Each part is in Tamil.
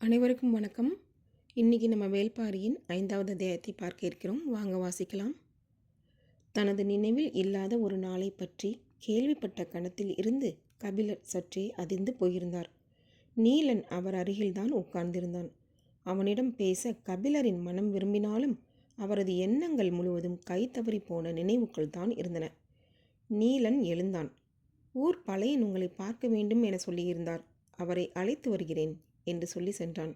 அனைவருக்கும் வணக்கம். இன்னைக்கு நம்ம வேள்பாரியின் ஐந்தாவது அத்தியாயத்தை பார்க்க இருக்கிறோம். வாங்க வாசிக்கலாம். தனது நினைவில் இல்லாத ஒரு நாளை பற்றி கேள்விப்பட்ட கணத்தில் இருந்து கபிலர் சற்றே அதிர்ந்து போயிருந்தார். நீலன் அவர் அருகில்தான் உட்கார்ந்திருந்தான். அவனிடம் பேச கபிலரின் மனம் விரும்பினாலும் அவரது எண்ணங்கள் முழுவதும் கை தவறி போன நினைவுகள் தான் இருந்தன. நீலன் எழுந்தான். ஊர் பழையன் உங்களை பார்க்க வேண்டும் என சொல்லியிருந்தார். அவரை அழைத்து வருகிறேன் என்று சொல்லி சென்றான்.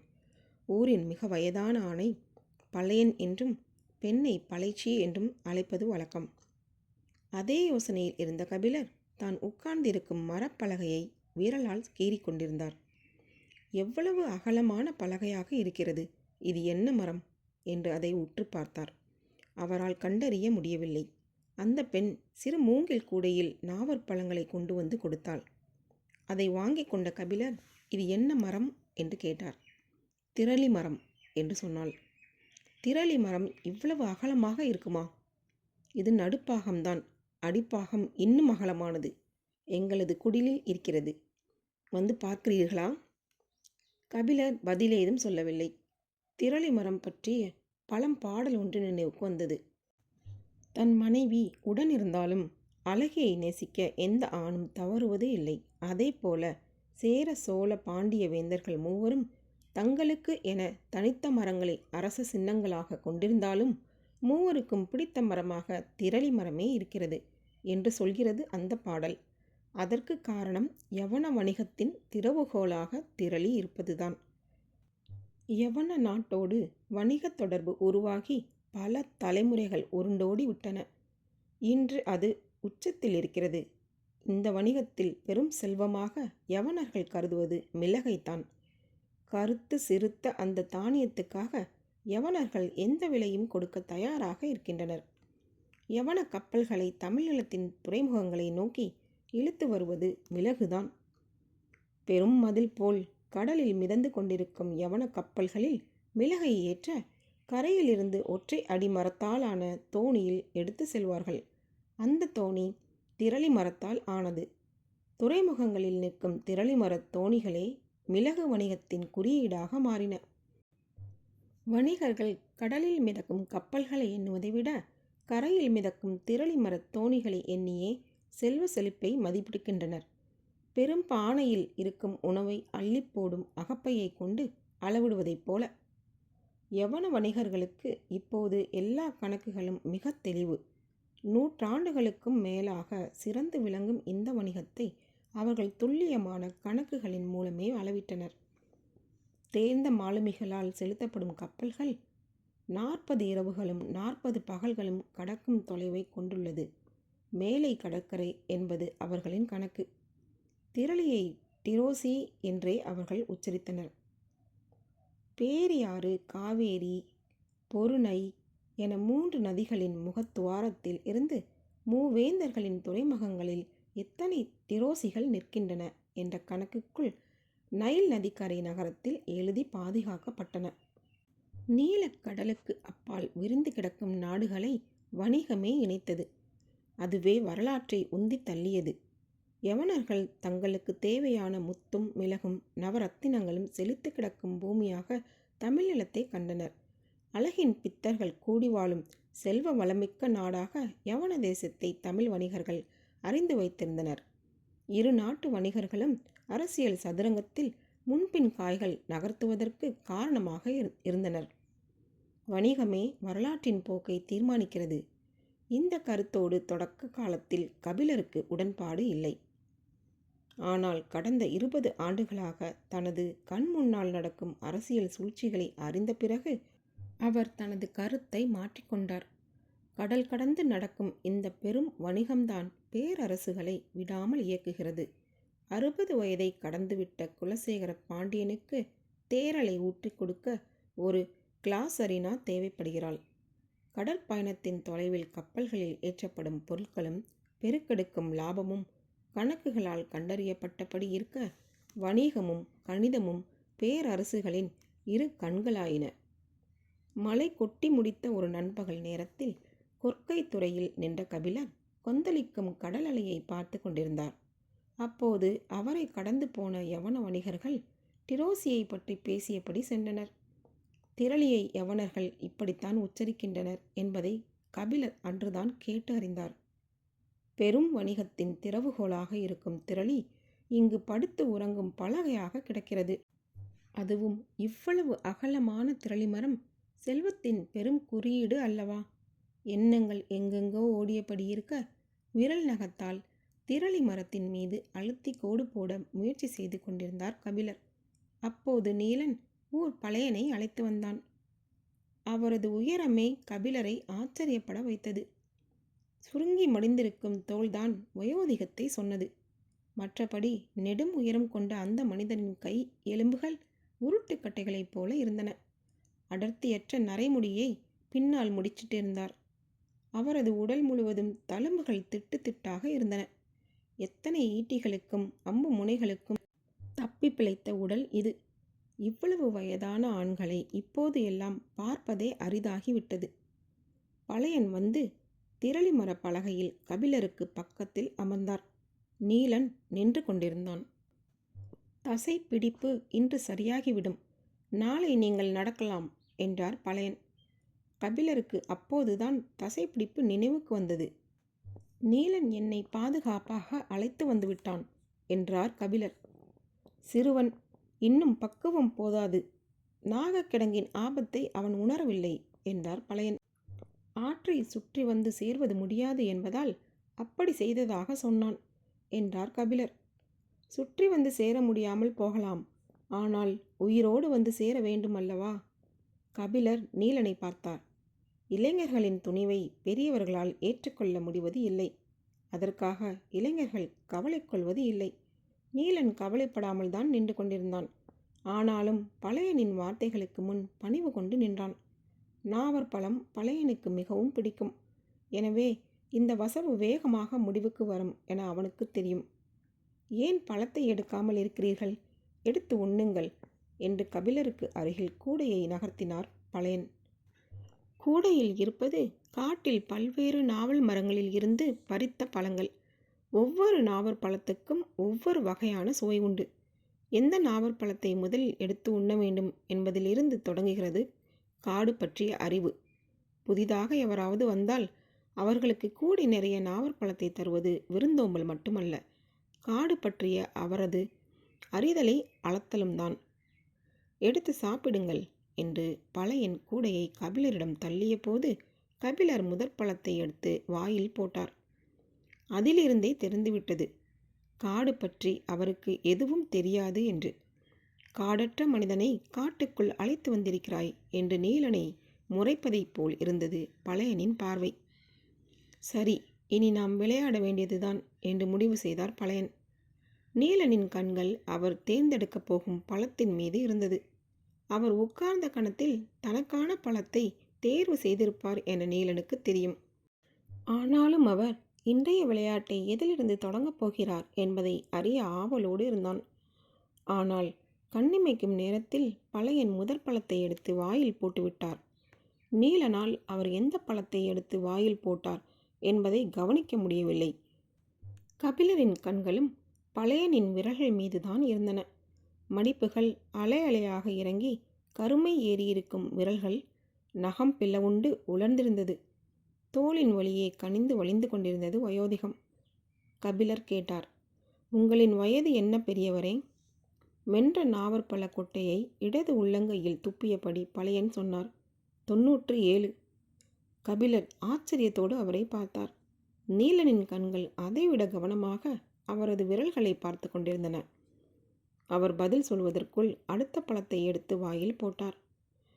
ஊரின் மிக வயதான ஆணை பழையன் என்றும் பெண்ணை பழைச்சி என்றும் அழைப்பது வழக்கம். அதே யோசனையில் இருந்த கபிலர் தான் உட்கார்ந்திருக்கும் மரப்பலகையை விரலால் கீறிக் கொண்டிருந்தார். எவ்வளவு அகலமான பலகையாக இருக்கிறது இது என்ன மரம்? என்று அதை உற்று பார்த்தார். அவரால் கண்டறிய முடியவில்லை. அந்த பெண் சிறு மூங்கில் கூடையில் நாவற்பழங்களை கொண்டு வந்து கொடுத்தாள். அதை வாங்கி கொண்ட கபிலர் இது என்ன மரம்? என்று கேட்டார். திரளி மரம் என்று சொன்னாள். திரளி மரம் இவ்வளவு அகலமாக இருக்குமா? இது நடுப்பாகம்தான் அடிப்பாகம் இன்னும் அகலமானது. எங்களது குடிலில் இருக்கிறது. வந்து பார்க்கிறீர்களா? கபிலர் பதில் ஏதும் சொல்லவில்லை. திரளி மரம் பற்றி பழம் பாடல் ஒன்று நினைவுக்கு வந்தது. தன் மனைவி உடன் இருந்தாலும் அழகியை நேசிக்க எந்த ஆணும் தவறுவதே இல்லை. அதே போல சேர சோழ பாண்டிய வேந்தர்கள் மூவரும் தங்களுக்கு என தனித்த மரங்களை அரச சின்னங்களாக கொண்டிருந்தாலும் மூவருக்கும் பிடித்த மரமாக திரளி மரமே இருக்கிறது என்று சொல்கிறது அந்த பாடல். அதற்கு காரணம் யவன வணிகத்தின் திறவுகோலாக திரளி இருப்பதுதான். யவன நாட்டோடு வணிக தொடர்பு உருவாகி பல தலைமுறைகள் உருண்டோடி விட்டன இன்று அது உச்சத்தில் இருக்கிறது இந்த வணிகத்தில் பெரும் செல்வமாக யவனர்கள் கருதுவது மிளகைத்தான். கருத்து சிறுத்த அந்த தானியத்துக்காக யவனர்கள் எந்த விலையும் கொடுக்க தயாராக இருக்கின்றனர். யவன கப்பல்களை தமிழீழத்தின் துறைமுகங்களை நோக்கி இழுத்து வருவது மிளகுதான். பெரும் மதில் போல் கடலில் மிதந்து கொண்டிருக்கும் யவன கப்பல்களில் மிளகை ஏற்ற கரையிலிருந்து ஒற்றை அடிமரத்தாலான தோணியில் எடுத்து செல்வார்கள். அந்த தோணி திரளி மரத்தால் ஆனது. துறைமுகங்களில் நிற்கும் திரளி மரத் தோணிகளே மிளகு வணிகத்தின் குறியீடாக மாறின. வணிகர்கள் கடலில் மிதக்கும் கப்பல்களை எண்ணுவதை விட கரையில் மிதக்கும் திரளி மரத் தோணிகளை எண்ணியே செல்வ செழிப்பை மதிப்பிடுகின்றனர். பெரும் பானையில் இருக்கும் உணவை அள்ளிப்போடும் அகப்பையை கொண்டு அளவிடுவதைப் போல. யவன வணிகர்களுக்கு இப்போது எல்லா கணக்குகளும் மிக தெளிவு. நூற்றாண்டுகளுக்கும் மேலாக சிறந்து விளங்கும் இந்த வணிகத்தை அவர்கள் துல்லியமான கணக்குகளின் மூலமே அளவிட்டனர். தேர்ந்த மாலுமிகளால் செலுத்தப்படும் கப்பல்கள் நாற்பது இரவுகளும் நாற்பது பகல்களும் கடக்கும் தொலைவை கொண்டுள்ளது. மேலை கடற்கரை என்பது அவர்களின் கணக்கு. திரளியை டிரோசி என்றே அவர்கள் உச்சரித்தனர். பேரியாறு காவேரி பொருணை என மூன்று நதிகளின் முகத்துவாரத்தில் இருந்து மூவேந்தர்களின் துறைமுகங்களில் எத்தனை திரோசிகள் நிற்கின்றன என்ற கணக்குக்குள் நைல் நதிக்கரை நகரத்தில் எழுதி பாதுகாக்கப்பட்டன. நீலக்கடலுக்கு அப்பால் விரிந்து கிடக்கும் நாடுகளை வணிகமே இணைத்தது. அதுவே வரலாற்றை உந்தி தள்ளியது. யவனர்கள் தங்களுக்கு தேவையான முத்தும் மிளகும் நவரத்தினங்களும் செழித்து கிடக்கும் பூமியாக தமிழீழத்தை கண்டனர். அழகின் பித்தர்கள் கூடி வாழும் செல்வ வளமிக்க நாடாக யவன தேசத்தை தமிழ் வணிகர்கள் அறிந்து வைத்திருந்தனர். இரு நாட்டு வணிகர்களும் அரசியல் சதுரங்கத்தில் முன்பின் காய்கள் நகர்த்துவதற்கு காரணமாக இருந்தனர். வணிகமே வரலாற்றின் போக்கை தீர்மானிக்கிறது. இந்த கருத்தோடு தொடக்க காலத்தில் கபிலருக்கு உடன்பாடு இல்லை. ஆனால் கடந்த இருபது ஆண்டுகளாக தனது கண் முன்னால் நடக்கும் அரசியல் சூழ்ச்சிகளை அறிந்த பிறகு அவர் தனது கருத்தை மாற்றிக்கொண்டார் கடல் கடந்து நடக்கும் இந்த பெரும் வணிகம்தான் பேரரசுகளை விடாமல் இயக்குகிறது. அறுபது வயதை கடந்துவிட்ட குலசேகர பாண்டியனுக்கு தேரலை ஊற்றி கொடுக்க ஒரு கிளாஸ் அரினா தேவைப்படுகிறாள் கடற்பயணத்தின் தொலைவில் கப்பல்களில் ஏற்றப்படும் பொருட்களும் பெருக்கெடுக்கும் லாபமும் கணக்குகளால் கண்டறியப்பட்டபடி இருக்க வணிகமும் கணிதமும் பேரரசுகளின் இரு கண்களாயின. மழை கொட்டி முடித்த ஒரு நண்பகல் நேரத்தில் கொற்கை துறையில் நின்ற கபிலர் கொந்தளிக்கும் கடல் அலையை பார்த்து கொண்டிருந்தார். அப்போது அவரை கடந்து போன யவன வணிகர்கள் டிரோசியை பற்றி பேசியபடி சென்றனர். திரளியை யவனர்கள் இப்படித்தான் உச்சரிக்கின்றனர் என்பதை கபிலர் அன்றுதான் கேட்டு அறிந்தார். பெரும் வணிகத்தின் திறவுகோலாக இருக்கும் திரளி இங்கு படுத்து உறங்கும் பலகையாக கிடக்கிறது. அதுவும் இவ்வளவு அகலமான திரளிமரம் செல்வத்தின் பெரும் குறியீடு அல்லவா? எண்ணங்கள் எங்கெங்கோ ஓடியபடி இருக்க விரல் நகத்தால் திரளி மரத்தின் மீது அழுத்தி கோடு போட முயற்சி செய்து கொண்டிருந்தார் கபிலர். அப்போது நீலன் ஊர் பழையனை அழைத்து வந்தான். அவரது உயரமே கபிலரை ஆச்சரியப்பட வைத்தது. சுருங்கி மடிந்திருக்கும் தோள்தான் வயோதிகத்தை சொன்னது. மற்றபடி நெடும் உயரம் கொண்ட அந்த மனிதனின் கை எலும்புகள் உருட்டுக்கட்டைகளைப் போல இருந்தன. அடர்த்தியற்ற நரைமுடியை பின்னால் முடிச்சிட்டிருந்தார் அவரது உடல் முழுவதும் தழும்புகள் திட்டு திட்டாக இருந்தன. எத்தனை ஈட்டிகளுக்கும் அம்பு முனைகளுக்கும் தப்பி பிழைத்த உடல் இது. இவ்வளவு வயதான ஆண்களை இப்போது எல்லாம் பார்ப்பதே அரிதாகிவிட்டது. பழையன் வந்து திரளி மர பலகையில் கபிலருக்கு பக்கத்தில் அமர்ந்தார். நீலன் நின்று கொண்டிருந்தான். தசை பிடிப்பு இன்று சரியாகிவிடும். நாளை நீங்கள் நடக்கலாம். என்றார் பழையன். கபிலருக்கு அப்போதுதான் தசைப்பிடிப்பு நினைவுக்கு வந்தது. நீலன் என்னை பாதுகாப்பாக அழைத்து வந்துவிட்டான் என்றார் கபிலர். சிறுவன் இன்னும் பக்குவம் போதாது. நாகக்கிடங்கின் ஆபத்தை அவன் உணரவில்லை என்றார் பழையன். ஆற்றை சுற்றி வந்து சேர்வது முடியாது என்பதால் அப்படி செய்ததாக சொன்னான் என்றார் கபிலர். சுற்றி வந்து சேர முடியாமல் போகலாம். ஆனால் உயிரோடு வந்து சேர வேண்டுமல்லவா? கபிலர் நீலனை பார்த்தார். இளைஞர்களின் துணிவை பெரியவர்களால் ஏற்றுக்கொள்ள முடிவது இல்லை. அதற்காக இளைஞர்கள் கவலை கொள்வது இல்லை. நீலன் கவலைப்படாமல் தான் நின்று கொண்டிருந்தான். ஆனாலும் பழையனின் வார்த்தைகளுக்கு முன் பணிவு கொண்டு நின்றான். நாவற்பழம் பழையனுக்கு மிகவும் பிடிக்கும். எனவே இந்த வசவு வேகமாக முடிவுக்கு வரும் என அவனுக்கு தெரியும். ஏன் பழத்தை எடுக்காமல் இருக்கிறீர்கள்? எடுத்து உண்ணுங்கள். என்று கபிலருக்கு அருகில் கூடையை நகர்த்தினார் பழையன். கூடையில் இருப்பது காட்டில் பல்வேறு நாவல் மரங்களில் இருந்து பறித்த பழங்கள். ஒவ்வொரு நாவற்பழத்துக்கும் ஒவ்வொரு வகையான சுவை உண்டு. எந்த நாவற்பழத்தை முதலில் எடுத்து உண்ண வேண்டும் என்பதிலிருந்து தொடங்குகிறது காடு பற்றிய அறிவு. புதிதாக எவராவது வந்தால் அவர்களுக்கு கூடி நிறைய நாவற்பழத்தை தருவது விருந்தோம்பல் மட்டுமல்ல. காடு பற்றிய அவரது அறிதலை அளத்தலும் தான். எடுத்து சாப்பிடுங்கள் என்று பழையன் கூடையை கபிலரிடம் தள்ளிய போது கபிலர் முதற் பழத்தை எடுத்து வாயில் போட்டார். அதிலிருந்தே தெரிந்துவிட்டது. காடு பற்றி அவருக்கு எதுவும் தெரியாது என்று. காடற்ற மனிதனை காட்டுக்குள் அழைத்து வந்திருக்கிறாய் என்று நீலனை முறைப்பதைப் போல் இருந்தது பழையனின் பார்வை. சரி இனி நாம் விளையாட வேண்டியதுதான் என்று முடிவு செய்தார் பழையன். நீலனின் கண்கள் அவர் தேர்ந்தெடுக்கப் போகும் பழத்தின் மீது இருந்தது. அவர் உட்கார்ந்த கணத்தில் தனக்கான பழத்தை தேர்வு செய்திருப்பார் என நீலனுக்கு தெரியும். ஆனாலும் அவர் இன்றைய விளையாட்டை எதிலிருந்து தொடங்கப் போகிறார் என்பதை அறிய ஆவலோடு இருந்தான். ஆனால் கண்ணிமைக்கும் நேரத்தில் பழையன் முதற் பழத்தை எடுத்து வாயில் போட்டுவிட்டார். நீலனால் அவர் எந்த பழத்தை எடுத்து வாயில் போட்டார் என்பதை கவனிக்க முடியவில்லை. கபிலரின் கண்களும் பழையனின் விரல்கள் மீதுதான் இருந்தன. மடிப்புகள் அலை அலையாக இறங்கி கருமை ஏறியிருக்கும் விரல்கள் நகம் பிளவுண்டு உலர்ந்திருந்தது. தோளின் வழியே கனிந்து வழிந்து கொண்டிருந்தது வயோதிகம். கபிலர் கேட்டார் உங்களின் வயது என்ன பெரியவரே? மென்ற நாவற்பழ கொட்டையை இடது உள்ளங்கையில் துப்பியபடி பழையன் சொன்னார் தொன்னூற்று ஏழு. கபிலர் ஆச்சரியத்தோடு அவரை பார்த்தார். நீலனின் கண்கள் அதைவிட கவனமாக அவரது விரல்களை பார்த்து கொண்டிருந்தன. அவர் பதில் சொல்வதற்குள் அடுத்த பழத்தை எடுத்து வாயில் போட்டார்.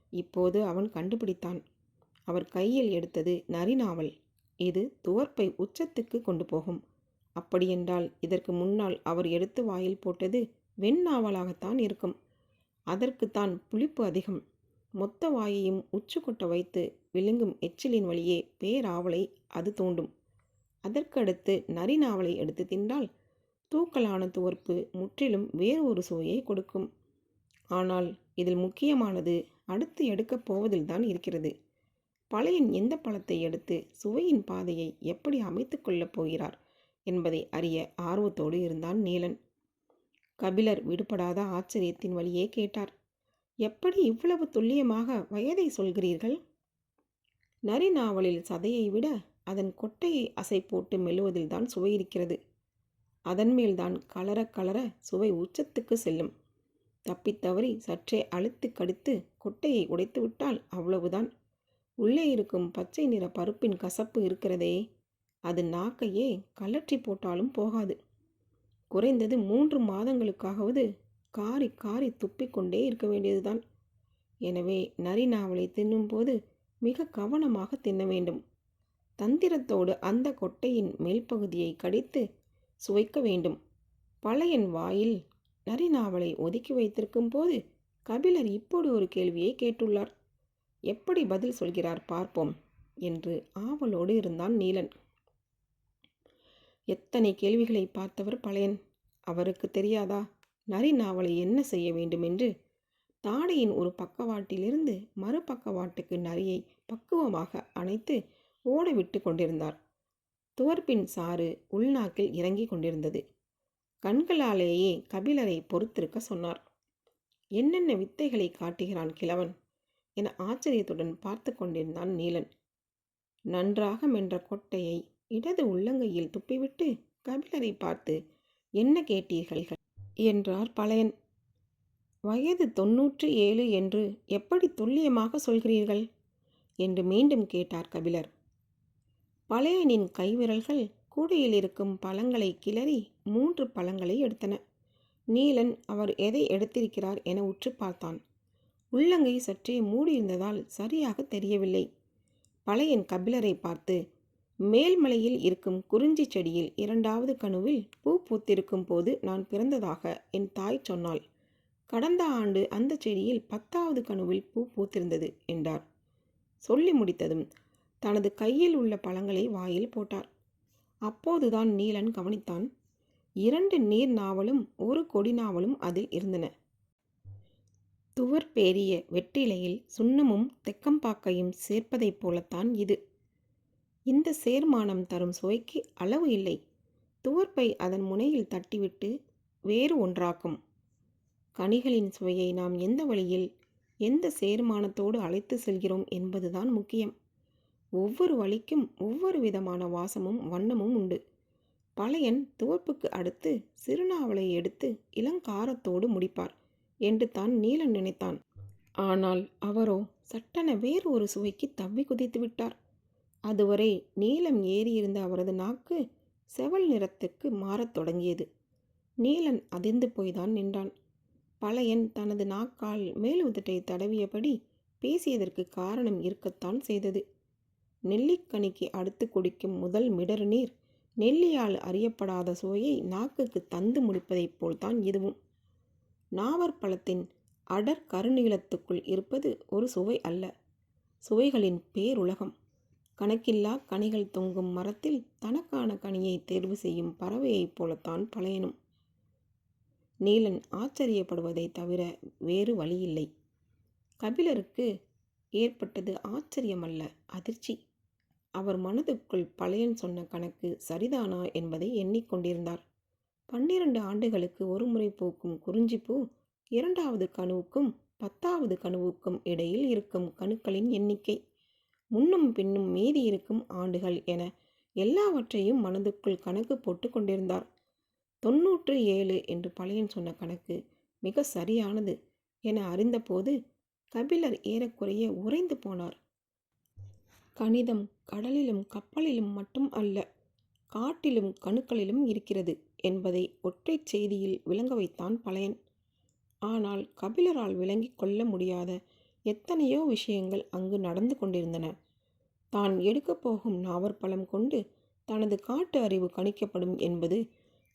இப்போது அவன் கண்டுபிடித்தான். அவர் கையில் எடுத்தது நரிநாவல். இது துவர்ப்பை உச்சத்துக்கு கொண்டு போகும். அப்படியென்றால் இதற்கு முன்னால் அவர் எடுத்து வாயில் போட்டது வெண்ணாவலாகத்தான் இருக்கும். அதற்குத்தான் புளிப்பு அதிகம். மொத்த வாயையும் உச்சு கொட்ட வைத்து விழுங்கும் எச்சிலின் வழியே பேராவலை அது தூண்டும். அதற்கடுத்து நரிநாவலை எடுத்து தின்றால் தூக்கலான துவர்ப்பு முற்றிலும் வேறு ஒரு சுவையை கொடுக்கும். ஆனால் இதில் முக்கியமானது அடுத்து எடுக்கப் போவதில்தான் இருக்கிறது. பழையின் எந்த பழத்தை எடுத்து சுவையின் பாதையை எப்படி அமைத்து கொள்ளப் போகிறார் என்பதை அறிய ஆர்வத்தோடு இருந்தான் நீலன். கபிலர் விடுபடாத ஆச்சரியத்தின் வழியே கேட்டார் எப்படி இவ்வளவு துல்லியமாக வயதை சொல்கிறீர்கள்? நரி நாவலில் சதையை விட அதன் கொட்டையை அசை போட்டு மெல்லுவதில்தான் சுவை இருக்கிறது. அதன்மேல்தான் கலர கலர சுவை உச்சத்துக்கு செல்லும். தப்பித்தவறி சற்றே அழுத்து கடித்து கொட்டையை உடைத்துவிட்டால் அவ்வளவுதான். உள்ளே இருக்கும் பச்சை நிற பருப்பின் கசப்பு இருக்கிறதே அது நாக்கையே கலற்றி போட்டாலும் போகாது. குறைந்தது மூன்று மாதங்களுக்காகவது காரி காரி துப்பிக்கொண்டே இருக்க வேண்டியதுதான். எனவே நரி நாவலை தின்னும்போது மிக கவனமாக தின்ன வேண்டும். தந்திரத்தோடு அந்த கொட்டையின் மேல்பகுதியை கடித்து சுவைக்க வேண்டும். பழையன் வாயில் நரி நாவலை ஒதுக்கி வைத்திருக்கும் போது கபிலர் இப்போது ஒரு கேள்வியை கேட்டுள்ளார். எப்படி பதில் சொல்கிறார் பார்ப்போம் என்று ஆவலோடு இருந்தான் நீலன். எத்தனை கேள்விகளை பார்த்தவர் பழையன்? அவருக்கு தெரியாதா? நரி நாவலை என்ன செய்ய வேண்டும் என்று தாடையின் ஒரு பக்கவாட்டிலிருந்து மறுபக்கவாட்டுக்கு நரியை பக்குவமாக அணைத்து ஓட விட்டு கொண்டிருந்தார். துவர்ப்பின் சாறு உள்நாக்கில் இறங்கிக் கொண்டிருந்தது. கண்களாலேயே கபிலரை பொறுத்திருக்க சொன்னார். என்னென்ன வித்தைகளை காட்டுகிறான் கிழவன்? என ஆச்சரியத்துடன் பார்த்து கொண்டிருந்தான் நீலன். நன்றாக மென்ற கொட்டையை இடது உள்ளங்கையில் துப்பிவிட்டு கபிலரை பார்த்து என்ன கேட்டீர்கள்? என்றார் பழையன். வயது தொன்னூற்றி ஏழு என்று எப்படி துல்லியமாக சொல்கிறீர்கள்? என்று மீண்டும் கேட்டார் கபிலர். பழையனின் கைவிரல்கள் கூடையில் இருக்கும் பழங்களை கிளறி மூன்று பழங்களை எடுத்தன. நீலன் அவர் எதை எடுத்திருக்கிறார் என உற்று பார்த்தான். உள்ளங்கை சற்றே மூடியிருந்ததால் சரியாக தெரியவில்லை. பழையன் கபிலரை பார்த்து மேல்மலையில் இருக்கும் குறிஞ்சி செடியில் இரண்டாவது கணுவில் பூ பூத்திருக்கும் போது நான் பிறந்ததாக என் தாய் சொன்னாள். கடந்த ஆண்டு அந்த செடியில் பத்தாவது கணுவில் பூ பூத்திருந்தது என்றார். சொல்லி முடித்ததும் தனது கையில் உள்ள பழங்களை வாயில் போட்டார். அப்போதுதான் நீலன் கவனித்தான் இரண்டு நீர் நாவலும் ஒரு கொடி நாவலும் அதில் இருந்தன. துவர்பேரிய வெற்றிலையில் சுண்ணமும் தெக்கம்பாக்கையும் சேர்ப்பதைப் போலத்தான் இது. இந்த சேர்மானம் தரும் சுவைக்கு அளவு இல்லை. துவர்ப்பை அதன் முனையில் தட்டிவிட்டு வேறு ஒன்றாக்கும். கனிகளின் சுவையை நாம் எந்த வழியில் எந்த சேர்மானத்தோடு அழைத்து செல்கிறோம் என்பதுதான் முக்கியம். ஒவ்வொரு வழிக்கும் ஒவ்வொரு விதமான வாசமும் வண்ணமும் உண்டு. பழையன் துவப்புக்கு அடுத்து சிறுநாவலை எடுத்து இளங்காரத்தோடு முடிப்பார் என்று தான் நீலன் நினைத்தான். ஆனால் அவரோ சட்டென வேறு ஒரு சுவைக்கு தவ்வி குதித்து விட்டார். அதுவரை நீலம் ஏறியிருந்த அவரது நாக்கு செவல் நிறத்துக்கு மாறத் தொடங்கியது. நீலன் அதிர்ந்து போய்தான் நின்றான். பழையன் தனது நாக்கால் மேலுதட்டை தடவியபடி பேசியதற்கு காரணம் இருக்கத்தான் செய்தது. நெல்லிக்கனிக்கு அடுத்து குடிக்கும் முதல் மிடறு நீர். நெல்லியால் அறியப்படாத சுவையை நாக்குக்கு தந்து முடிப்பதைப் போல்தான் இதுவும். நாவற்பழத்தின் அடர் கருநீளத்துக்குள் இருப்பது ஒரு சுவை அல்ல. சுவைகளின் பேருலகம். கணக்கில்லா கனிகள் தொங்கும் மரத்தில் தனக்கான கனியை தேர்வு செய்யும் பறவையைப் போலத்தான் பழையனும். நீலன் ஆச்சரியப்படுவதை தவிர வேறு வழியில்லை. கபிலருக்கு ஏற்பட்டது ஆச்சரியமல்ல அதிர்ச்சி. அவர் மனதுக்குள் பழையன் சொன்ன கணக்கு சரிதானா என்பதை எண்ணிக்கொண்டிருந்தார். பன்னிரண்டு ஆண்டுகளுக்கு ஒரு முறை பூக்கும் குறிஞ்சிப்பூ இரண்டாவது கனவுக்கும் பத்தாவது கணுவுக்கும் இடையில் இருக்கும் கணுக்களின் எண்ணிக்கை முன்னும் பின்னும் மீதி இருக்கும் ஆண்டுகள் என எல்லாவற்றையும் மனதுக்குள் கணக்கு போட்டு கொண்டிருந்தார். தொன்னூற்று ஏழு என்று பழையன் சொன்ன கணக்கு மிக சரியானது என அறிந்தபோது கபிலர் ஏறக்குறைய உறைந்து போனார். கணிதம் கடலிலும் கப்பலிலும் மட்டும் அல்ல காட்டிலும் கணுக்களிலும் இருக்கிறது என்பதை ஒற்றைச் செய்தியில் விளங்க வைத்தான் பழையன். ஆனால் கபிலரால் விளங்கிக் கொள்ள முடியாத எத்தனையோ விஷயங்கள் அங்கு நடந்து கொண்டிருந்தன. தான் எடுக்கப் போகும் நாவற்பழம் கொண்டு தனது காட்டு அறிவு கணிக்கப்படும் என்பது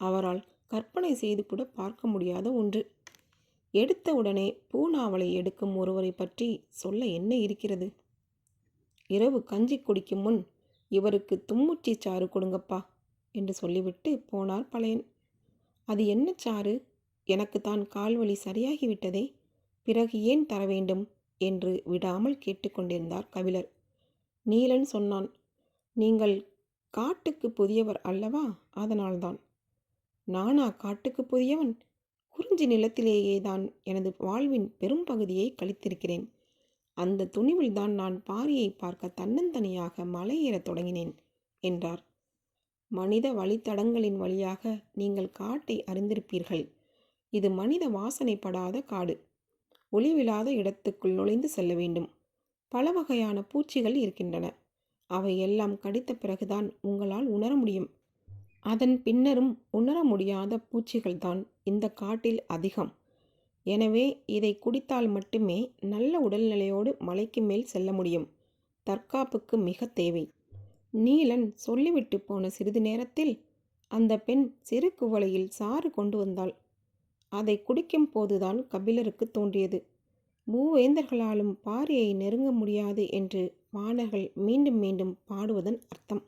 அவரால் கற்பனை செய்து கூட பார்க்க முடியாத ஒன்று. எடுத்த உடனே பூநாவலை எடுக்கும் ஒருவரை பற்றி சொல்ல என்ன இருக்கிறது? இரவு கஞ்சி குடிக்கும் முன் இவருக்கு தும்முச்சி சாறு கொடுங்கப்பா என்று சொல்லிவிட்டு போனார் பழையன். அது என்ன சாறு? எனக்கு தான் கால்வழி சரியாகிவிட்டதே பிறகு ஏன் தர வேண்டும்? என்று விடாமல் கேட்டுக்கொண்டிருந்தார் கபிலர். நீலன் சொன்னான் நீங்கள் காட்டுக்கு புதியவர் அல்லவா? அதனால்தான். நானா காட்டுக்கு புதியவன்? குறிஞ்சி நிலத்திலேயே தான் எனது வாழ்வின் பெரும் பகுதியை கழித்திருக்கிறேன். அந்த துணிவில்தான் நான் பாரியை பார்க்க தன்னந்தனியாக மலையேறத் தொடங்கினேன் என்றார். மனித வழித்தடங்களின் வழியாக நீங்கள் காட்டை அறிந்திருப்பீர்கள். இது மனித வாசனைப்படாத காடு. ஒளிவில்லாத இடத்துக்குள் நுழைந்து செல்ல வேண்டும். பல வகையான பூச்சிகள் இருக்கின்றன. அவை எல்லாம் கடித்த பிறகுதான் உங்களால் உணர முடியும். அதன் பின்னரும் உணர முடியாத பூச்சிகள்தான் இந்த காட்டில் அதிகம். எனவே இதை குடித்தால் மட்டுமே நல்ல உடல்நிலையோடு மலைக்கு மேல் செல்ல முடியும். தற்காப்புக்கு மிக தேவை. நீலன் சொல்லிவிட்டு போன சிறிது நேரத்தில் அந்த பெண் சிறு குவளையில் சாறு கொண்டு வந்தாள். அதை குடிக்கும் போதுதான் கபிலருக்கு தோன்றியது. மூவேந்தர்களாலும் பாரியை நெருங்க முடியாது என்று வானர்கள் மீண்டும் மீண்டும் பாடுவதன் அர்த்தம்.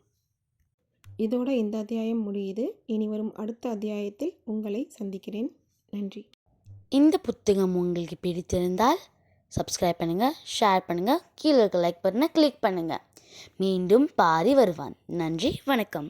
இதோட இந்த அத்தியாயம் முடியுது. இனி வரும் அடுத்த அத்தியாயத்தில் உங்களை சந்திக்கிறேன். நன்றி. இந்த புத்தகம் உங்களுக்கு பிடித்திருந்தால் சப்ஸ்கிரைப் பண்ணுங்கள் ஷேர் பண்ணுங்கள் கீழே இருக்க லைக் பட்டனை கிளிக் பண்ணுங்கள் மீண்டும் பாரி வருவான். நன்றி வணக்கம்.